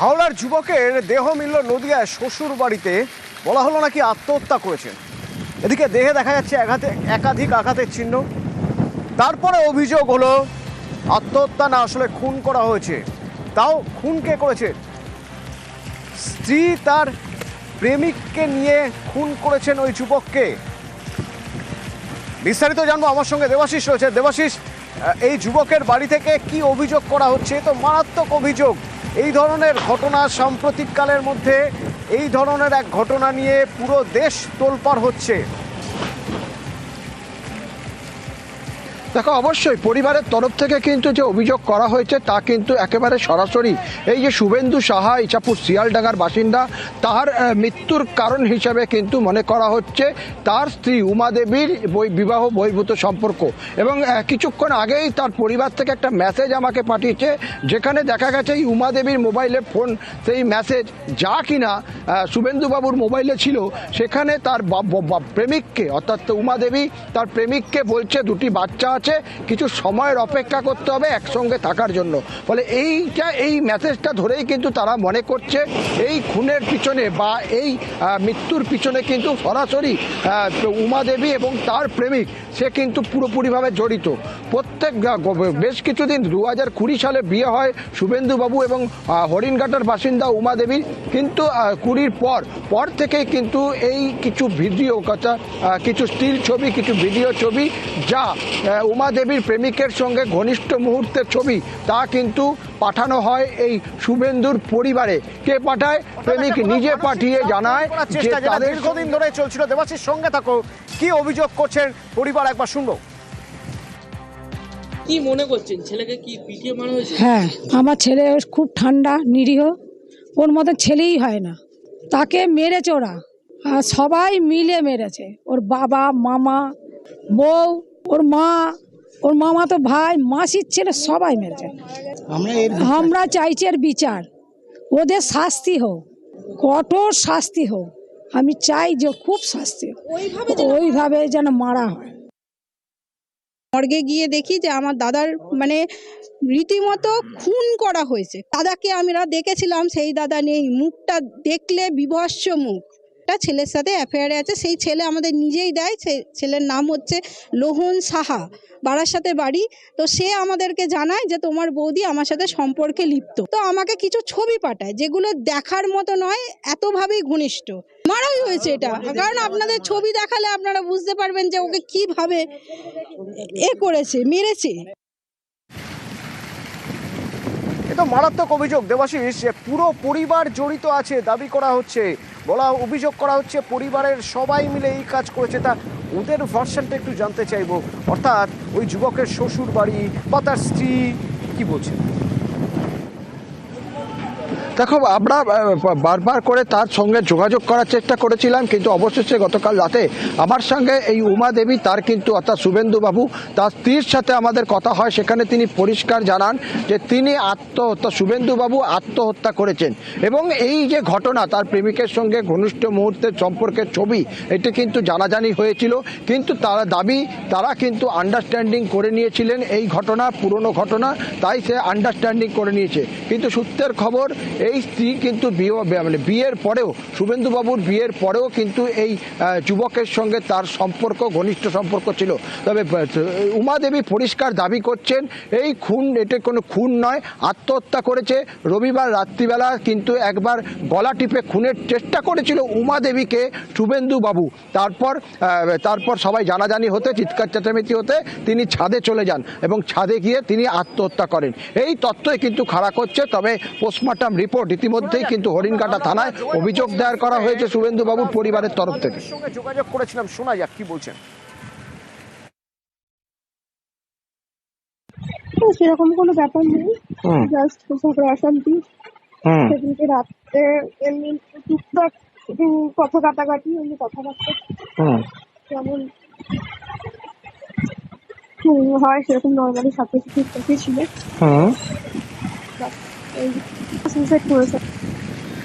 হাওড়ার যুবকের দেহ মিলল নদিয়ায় শ্বশুর বাড়িতে বলা হলো নাকি আত্মহত্যা করেছেন। এদিকে দেহে দেখা যাচ্ছে একাধিক একাধিক আঘাতের চিহ্ন। তারপরে অভিযোগ হলো, আত্মহত্যা না আসলে খুন করা হয়েছে। তাও খুন কে করেছে? স্ত্রী তার প্রেমিককে নিয়ে খুন করেছেন ওই যুবককে। বিস্তারিত জানব আমার সঙ্গে দেবাশিস রয়েছে। দেবাশিস এই যুবকের বাড়ি থেকে কি অভিযোগ করা হচ্ছে? তো মারাত্মক অভিযোগ। এই ধরনের ঘটনা সাম্প্রতিককালের মধ্যে এই ধরনের এক ঘটনা নিয়ে পুরো দেশ তোলপাড় হচ্ছে। দেখো, অবশ্যই পরিবারের তরফ থেকে কিন্তু যে অভিযোগ করা হয়েছে, তা কিন্তু একেবারে সরাসরি এই যে শুভেন্দু সাহা ইচাপুর শিয়ালডাঙ্গার বাসিন্দা, তার মৃত্যুর কারণ হিসাবে কিন্তু মনে করা হচ্ছে তার স্ত্রী উমা দেবীর বিবাহ বহির্ভূত সম্পর্ক। এবং কিছুক্ষণ আগেই তার পরিবার থেকে একটা মেসেজ আমাকে পাঠিয়েছে, যেখানে দেখা গেছে এই উমা দেবীর মোবাইলে ফোন, সেই মেসেজ যা কিনা শুভেন্দুবাবুর মোবাইলে ছিল, সেখানে তার প্রেমিককে, অর্থাৎ উমা দেবী তার প্রেমিককে বলছে, দুটি বাচ্চা কিছু সময়ের অপেক্ষা করতে হবে একসঙ্গে থাকার জন্য। ফলে এইটা, এই মেসেজটা ধরেই কিন্তু তারা মনে করছে, এই খুনের পিছনে বা এই মৃত্যুর পিছনে কিন্তু সরাসরি উমা দেবী এবং তার প্রেমিক, সে কিন্তু পুরোপুরিভাবে জড়িত। প্রত্যেক বেশ কিছুদিন দু হাজার কুড়ি সালে বিয়ে হয় শুভেন্দুবাবু এবং হরিণঘাটার বাসিন্দা উমা দেবীর কিন্তু কুড়ির পর পর থেকেই কিন্তু এই কিছু ভিডিও কথা কিছু স্টিল ছবি, কিছু ভিডিও ছবি, যা উমা দেবীর প্রেমিকের সঙ্গে ঘনিষ্ঠ মুহূর্তের ছবি তা কিন্তু পাঠানো হয় এই শুভেন্দুর পরিবারে। কে পাঠায়? প্রেমিক নিজে পাঠিয়ে জানায় যে তাদের দীর্ঘদিন ধরে চলছিল। দেবাশিস সঙ্গে থাকো। কি অভিযোগ করছেন পরিবার? একবার শুনব। কি মনে করছেন? ছেলেকে কি পিটিয়ে মারা হয়েছে? হ্যাঁ আমার ছেলে খুব ঠান্ডা নিরীহ। ওর মতো ছেলেই হয় না। তাকে মেরেছে ওরা। আর সবাই মিলে মেরেছে। ওর বাবা মামা বউ ওর মা ওর মামা তো ভাই মাসির ছেলে সবাই মেরেছে। আমরা চাইছি এর বিচার। ওদের শাস্তি হোক কঠোর শাস্তি হোক। আমি চাই যে খুব শাস্তি ওইভাবে যেন মারা হয়। মর্গে গিয়ে দেখি যে আমার দাদার মানে রীতিমতো খুন করা হয়েছে। দাদাকে আমরা দেখেছিলাম সেই দাদা নেই। মুখটা দেখলে বিভৎস মুখ। একটা ছেলের সাথে অ্যাফেয়ারে আছে সেই ছেলে আমাদের নিজেই দেয় সেই ছেলের নাম হচ্ছে লোহন সাহা বাড়ার সাথে বাড়ি। তো সে আমাদেরকে জানায় যে তোমার বৌদি আমার সাথে সম্পর্কে লিপ্ত। তো আমাকে কিছু ছবি পাঠায় যেগুলো দেখার মতো নয় এতভাবেই ঘনিষ্ঠ। মারাই হয়েছে এটা কারণ আপনাদের ছবি দেখালে আপনারা বুঝতে পারবেন যে ওকে কীভাবে এ করেছে মেরেছে। এ তো মারাত্মক অভিযোগ দেবাশিস যে পুরো পরিবার জড়িত আছে দাবি করা হচ্ছে। বলা অভিযোগ করা হচ্ছে, পরিবারের সবাই মিলে এই কাজ করেছে। তা ওদের ভার্সনটা একটু জানতে চাইব। অর্থাৎ ওই যুবকের শ্বশুর বাড়ি বা তার স্ত্রী কি বলছেন? দেখো, আমরা বারবার করে তার সঙ্গে যোগাযোগ করার চেষ্টা করেছিলাম, কিন্তু অবশেষে গতকাল রাতে আমার সঙ্গে এই উমা দেবী, তার কিন্তু অর্থাৎ শুভেন্দু বাবু, তার স্ত্রীর সাথে আমাদের কথা হয়। সেখানে তিনি পরিষ্কার জানান যে তিনি আত্মহত্যা, শুভেন্দু বাবু আত্মহত্যা করেছেন। এবং এই যে ঘটনা, তার প্রেমিকের সঙ্গে ঘনিষ্ঠ মুহূর্তের সম্পর্কের ছবি, এটি কিন্তু জানাজানি হয়েছিল। কিন্তু তারা দাবি, তারা কিন্তু আন্ডারস্ট্যান্ডিং করে নিয়েছিলেন এই ঘটনা, পুরনো ঘটনা, তাই সে আন্ডারস্ট্যান্ডিং করে নিয়েছে। কিন্তু সূত্রের খবর এই স্ত্রী কিন্তু বিয়ে মানে বিয়ের পরেও শুভেন্দুবাবুর বিয়ের পরেও কিন্তু এই যুবকের সঙ্গে তার সম্পর্ক ঘনিষ্ঠ সম্পর্ক ছিল। তবে আহ, উমা দেবী পরিষ্কার দাবি করছেন এই খুন এটা কোনো খুন নয় আত্মহত্যা করেছে। রবিবার রাত্রিবেলা কিন্তু একবার গলা টিপে খুনের চেষ্টা করেছিল উমা দেবীকে শুভেন্দু বাবু তারপর তারপর সবাই জানাজানি হতে চিৎকার চেঁচামেচি হতে তিনি ছাদে চলে যান এবং ছাদে গিয়ে তিনি আত্মহত্যা করেন। এই তথ্যই কিন্তু খাড়া করছে তবে পোস্টমর্টম রিপোর্ট ইতিমধ্যেই কিন্তু হরিণঘাটা থানায় অভিযোগ দায়ের করা হয়েছে শুভেন্দু বাবুর পরিবারের তরফ থেকে। সঙ্গে যোগাযোগ করেছিলাম। শোনা যাক কি বলছেন। সেরকম কোনো ব্যাপার নেই। জাস্ট ঝগড়া অশান্তি। সেদিনকে রাত্রে এমনি টুকটাক উম, কথা কাটাকাটি এমনি কথাবার্তা। হুম। যেমন হুম, হয় সেরকম নর্মালি সব কিছু ঠিকঠাকই ছিল। season 2 is